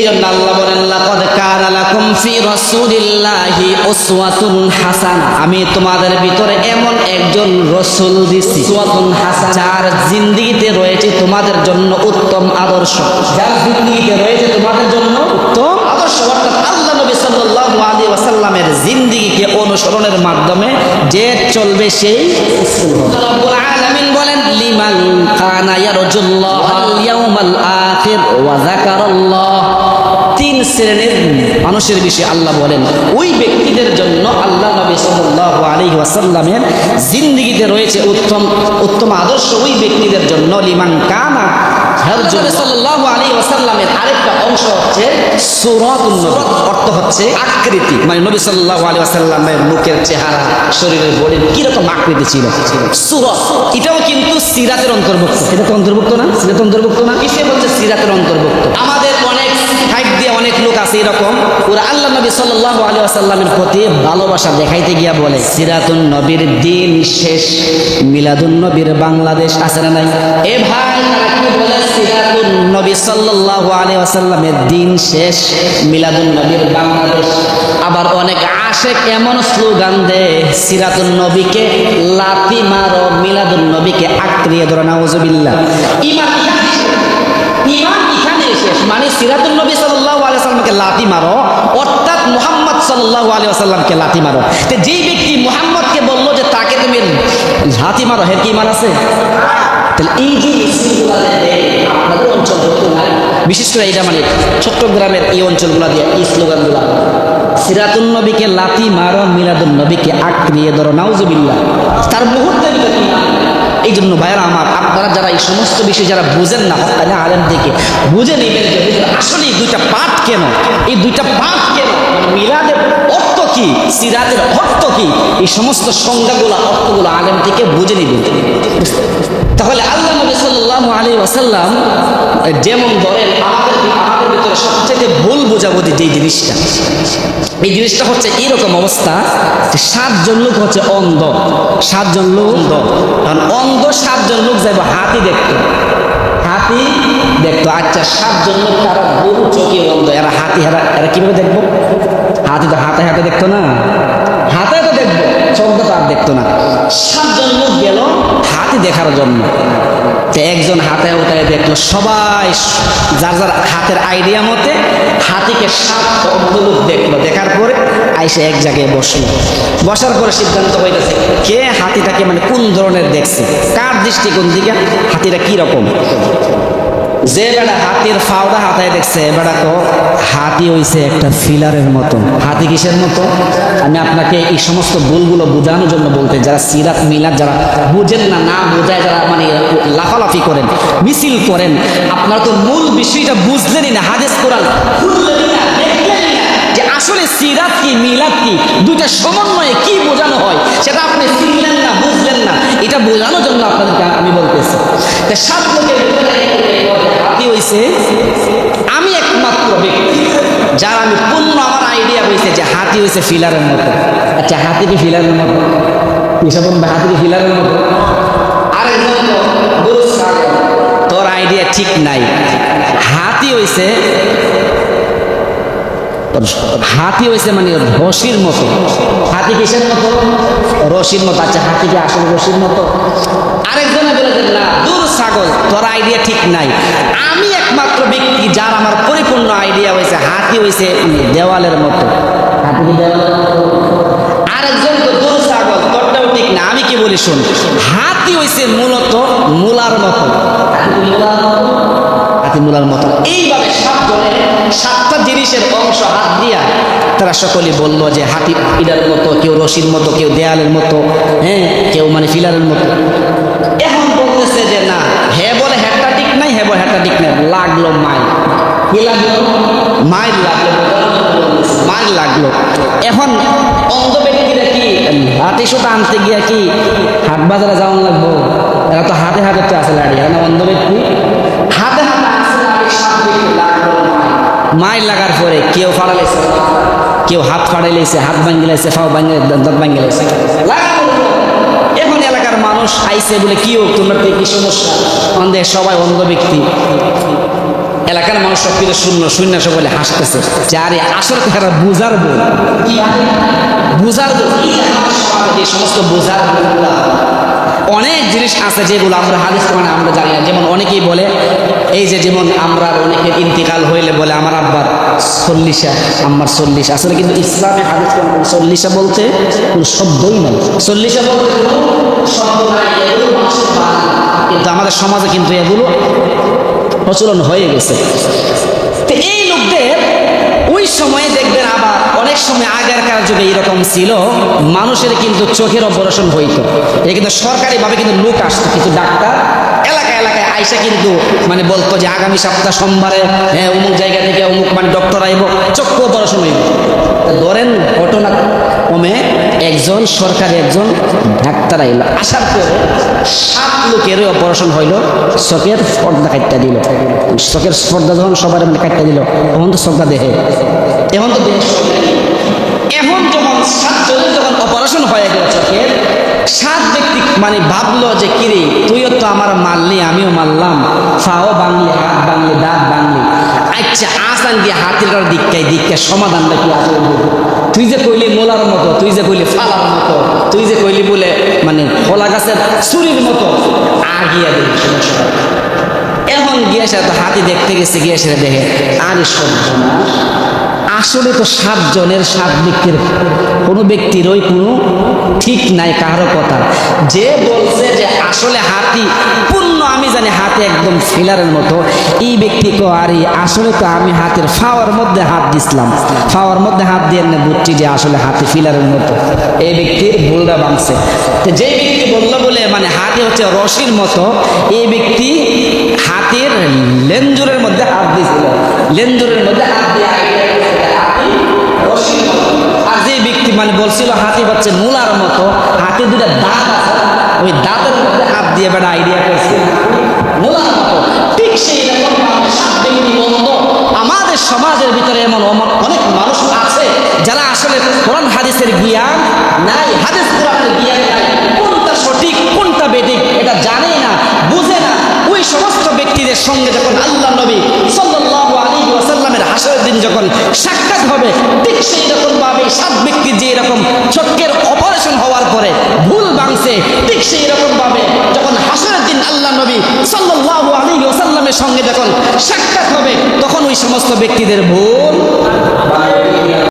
এই জন্য আল্লাহ বলেন লাকাদ কানা লাকুম ফি রাসূলিল্লাহি উসওয়াতুন হাসানা। আমি তোমাদের ভিতরে এমন একজন রাসূল দিছি উসওয়াতুন হাসানা। যার জিন্দেগিতে রয়েছে তোমাদের জন্য উত্তম আদর্শ। যার জিন্দেগিতে রয়েছে তোমাদের জন্য উত্তম আদর্শ। অর্থাৎ আল্লাহ নবী সাল্লাল্লাহু আলাইহি ওয়াসাল্লামের জিন্দেগিকে অনুসরণের মাধ্যমে যে চলবে সেই রব্বুল আলামিন বলেন লিমান কানা ইয়ারজুল্লাহ আল ইয়াউমাল আখির ওয়া যাকারাল্লাহ। শ্রেণির মানুষের বিষয়ে আল্লাহ বলেন, ওই ব্যক্তিদের জন্য আল্লাহ নবী সাল্লাল্লাহু আলাইহি ওয়াসাল্লামের জিন্দেগিতে রয়েছে উত্তম উত্তম আদর্শ ওই ব্যক্তিদের জন্য। লিমান কানা অংশ হচ্ছে সূরাতুন নবী। অর্থ হচ্ছে আকৃতি। মানে মুখের চেহারা, শরীরের ছিল? এটাও কিন্তু আমাদের অনেক আছে এরকম ওরা আল্লাহ নবী সাল্লাল্লাহু আলাইহি ওয়াসাল্লামের প্রতি ভালোবাসা দেখাইতে গিয়া বলে, সিরাতুন নবীর দিন শেষ, মিলাদুন নবীর বাংলাদেশ আছে না নাই? এ ভাই নবী আলাইহি ওয়াসাল্লামের দিন শেষ, মিলাদুন নবীর বাংলাদেশ? আবার অনেক আশেক এমন স্লোগান দেয়, সিরাতুন নবীকে লাতি মারো, মিলাদুন নবীকে আক্রিয়ে ইমান ইমান শেষ। মানে সিরাতুল নবী ওয়াসাল্লামকে লাথি মারো? অর্থাৎ মোহাম্মদ সাল্লাল্লাহু আলাইহি ওয়াসাল্লামকে লাথি মারো। তো যেই ব্যক্তি মোহাম্মদকে বলল যে তাকে তুমি হাতি মারো, হের কি ইমান আছে? তাহলে এই যে আপনাদের অঞ্চল বিশেষ করে এটা মানে চট্টগ্রামের এই অঞ্চলগুলো দিয়ে এই স্লোগানগুলো। সিরাতুল নবীকে লাথি মারো মিলাদুল নবীকে আক্রিয়ে ধরো, নাউজুবিল্লাহ। তার ইমান। এই জন্য ভাইয়েরা আমার, আপনারা যারা এই সমস্ত বিষয়ে যারা বুঝেন না, হকানে আলেম থেকে বুঝে নেবেন যে আসলে এই দুইটা পাঠ কেন? এই দুইটা পাঠ কেন? মানে মিলাদের অর্থ কি? সিরাদের অর্থ কি? এই সমস্ত সংজ্ঞাগুলো, অর্থগুলো আলেম থেকে বুঝে নেবেন তাহলে আল্লাহ নবী সাল্লাল্লাহু আসাল্লাম ওয়াসাল্লাম যেমন ধরেন আমাদের ভিতরে সবচেয়ে ভুল বোঝাবুঝি যে জিনিসটা, এই জিনিসটা হচ্ছে এরকম অবস্থা যে সাতজন লোক হচ্ছে অন্ধ। সাতজন লোক অন্ধ। কারণ অন্ধ সাতজন লোক যাইব, হাতি দেখতো। হাতি দেখতো আচ্ছা সাতজন লোক তারা গরু চোখে অন্ধ। এরা হাতি, এরা এরা কীভাবে দেখব? হাতি তো হাতে হাতে দেখতো না। হাতে তো দেখব, চোখ তো আর দেখতো না। সাতজন লোক গেল হাতি দেখার জন্য। তো একজন হাতে উঠায় দেখল সবাই যার যার হাতের আইডিয়া মতে হাতিকে সাত অন্ধ দেখল। দেখার পরে আইসে এক জায়গায় বসল। বসার পরে সিদ্ধান্ত হইতেছে, কে হাতিটাকে মানে কোন ধরনের দেখছে? কার দৃষ্টিকোণ দিকে হাতিটা কি রকম? যে বেড়া হাতির ফাওদা হাতায় দেখছে বেড়া তো হাতি হইছে একটা ফিলারের মতো। হাতি কিসের মতো? আমি আপনাকে এই সমস্ত ভুলগুলো বোঝানোর জন্য বলতে, যারা সিরাত মিলাদ, যারা বুঝেন না না বোঝায়, যারা মানে লাফালাফি করেন, মিছিল করেন। আপনারা তো মূল বিষয়টা বুঝলেনই না, হাদিস কোরআন। যে আসলে সিরাত কি, মিলাদ কি, দুইটা সমন্বয়ে কি বোঝানো হয়, সেটা আপনি চিনলেন না, বুঝলেন না। এটা বোঝানোর জন্য আপনাদেরকে আমি বলতেছি। সাত ভিতরে হাতি আমি একমাত্র ব্যক্তি, যার আমি পূর্ণ আমার আইডিয়া হয়েছে যে হাতি হয়েছে ফিলারের মতো। আচ্ছা হাতি কি ফিলারের মতো? হিসাব হাতি কি ফিলারের মতো? ঠিক নাই। হাতি হইছে, হাতি হয়েছে মানে রশির মতো। হাতি কিসের মতো? রশির মতো। আচ্ছা হাতি কি আসলে রশির মতো? আরেকজনে দূর ছাগল, তোর আইডিয়া ঠিক নাই। আমি একমাত্র ব্যক্তি যার আমার পরিপূর্ণ আইডিয়া হয়েছে হাতি হয়েছে দেওয়ালের মতো। হাতি আরেকজন তো দূর ঠিক না, আমি কি বলি শুন? হাতি হয়েছে মূলত মূলার মতো। হাতি মূলার মতো। এইভাবে সাতজনের সাতটা জিনিসের অংশ হাত দিয়া তারা সকলে বলল যে হাতি পিলারের মতো, কেউ রশির মতো, কেউ দেয়ালের মতো হ্যাঁ কেউ মানে ফিলারের মতো। এখন বলতেছে যে না, হে বলে হ্যাটা ঠিক নাই, হে বলে হ্যাটা ঠিক নাই, লাগল মাই কি লাগল? মাইল লাগল। মাইল লাগল। এখন অন্ধ কি? হাতি সুতা আনতে গিয়া কি? হাট বাজারে যাওয়ান লাগবো। এরা তো হাতে হাতে তো আছে লাড়ি, এরা অন্ধ ব্যক্তি? হাতে হাতে। মাইল লাগার পরে কেউ ফাড়ালেছে কেউ হাত ফাড়াইলেছে, হাত ভাঙ্গিলেছে ফাও ভাঙ্গিলে দাঁত ভাঙ্গিলেছে এখন এলাকার মানুষ আইছে বলে কি হোক, তোমার কি সমস্যা? আমাদের সবাই অন্ধ ব্যক্তি। এলাকার মানুষ সব কিছু শূন্য শূন্য বলে হাসতেছে। যে আরে আসলে এরা বুঝার বই বুঝার বই, এই সমস্ত বোঝার অনেক জিনিস আছে যেগুলো আমরা হাদিস মানে আমরা জানি না। যেমন অনেকেই বলে, এই যে যেমন আমরা অনেকের ইন্তিকাল হইলে বলে, আমার আব্বার চল্লিশা আমার চল্লিশ। আসলে কিন্তু ইসলামে হাদিস কোন চল্লিশা বলতে কোনো শব্দই নাই। চল্লিশা বলতে। কিন্তু আমাদের সমাজে কিন্তু এগুলো প্রচলন হয়ে গেছে। তো এই লোকদের ওই সময়ে দেখবেন আবার অনেক সময় আগেরকার যুগে এরকম ছিল, মানুষের কিন্তু চোখের অপারেশন হইতো। এটা কিন্তু সরকারিভাবে কিন্তু লোক আসতো, কিছু ডাক্তার এলাকা এলাকায় আইসা কিন্তু মানে বলতো যে আগামী সপ্তাহ সোমবারে হ্যাঁ অমুক জায়গা থেকে অমুক মানে ডক্টর আইব, চক্ষু অপারেশন হইব। ধরেন ঘটনা কমে একজন সরকারি একজন ডাক্তার আইল। আসার পরে সাত লোকের অপারেশন হইল। চোখের পর্দা কাটটা দিল। চোখের পর্দা যখন সবার মানে কাটটা দিল, তখন তো চোখটা দেহে এখন তো দেহ এখন যখন সাতজনের যখন অপারেশন হয়ে গেল চোখের সাত ব্যক্তি মানে ভাবলো যে, কিরে, তুইও তো আমার মারলি, আমিও মারলাম। ফাও বাংলি হাত বাংলি, দাঁত বাংলি। আচ্ছা আসান গিয়ে হাতের দিকটাই দিকটা সমাধানটা কি আছে তুই যে কইলি মোলার মতো, তুই যে কইলি ফালার মতো, তুই যে কইলি বলে মানে ফলা গাছের চুরির মতো, আগিয়া দিলি এখন গিয়ে সে তো হাতি দেখতে গেছে, গিয়ে সে দেখে, আরে সর্বনাশ আসলে তো সাতজনের সাত ব্যক্তির কোনো ওই কোনো ঠিক নাই কারও কথা। যে বলছে যে আসলে হাতি, পূর্ণ আমি জানি হাতে একদম ফিলারের মতো। এই ব্যক্তি কো আরে, আসলে তো আমি হাতের ফাওয়ার মধ্যে হাত দিছিলাম। ফাওয়ার মধ্যে হাত দিয়ে এমনি বুঝছি যে আসলে হাতি ফিলারের মতো। এই ব্যক্তির ভুলটা বাংছে তো যে ব্যক্তি বলল বলে মানে হাতি হচ্ছে রশির মতো, এই ব্যক্তি হাতের লেঞ্জুরের মধ্যে হাত দিয়েছিল। লেঞ্জুরের মধ্যে হাত দিয়ে আর যে ব্যক্তি মানে বলছিল হাতি হচ্ছে মূলার মতো হাতে দুটা দাঁত আছে, ওই দাঁতের মধ্যে হাত দিয়ে বেড়া আইডিয়া করছে। মূলার মতো। ঠিক সেই আমাদের সমাজের ভিতরে এমন অনেক মানুষ আছে যারা আসলে কোরআন, হাদিসের জ্ঞান নাই, হাদিস কোরআনের জ্ঞান নাই। কোনটা সঠিক, কোনটা বেদিক এটা জানেই না, বুঝে না। ওই সমস্ত ব্যক্তিদের সঙ্গে যখন আল্লাহ নবী সাল্লাল্লাহু ওয়াসাল্লামের হাসরের দিন যখন সাক্ষাৎ হবে, ঠিক সেই রকম ভাবে সাত ব্যক্তি যে এরকম চোখের অপারেশন হওয়ার পরে ভুল ভাঙছে, ঠিক সেই রকম ভাবে যখন হাসরের দিন আল্লাহ নবী সাল্লাহ আলী ওসাল্লামের সঙ্গে যখন সাক্ষাৎ হবে, তখন ওই সমস্ত ব্যক্তিদের ভুল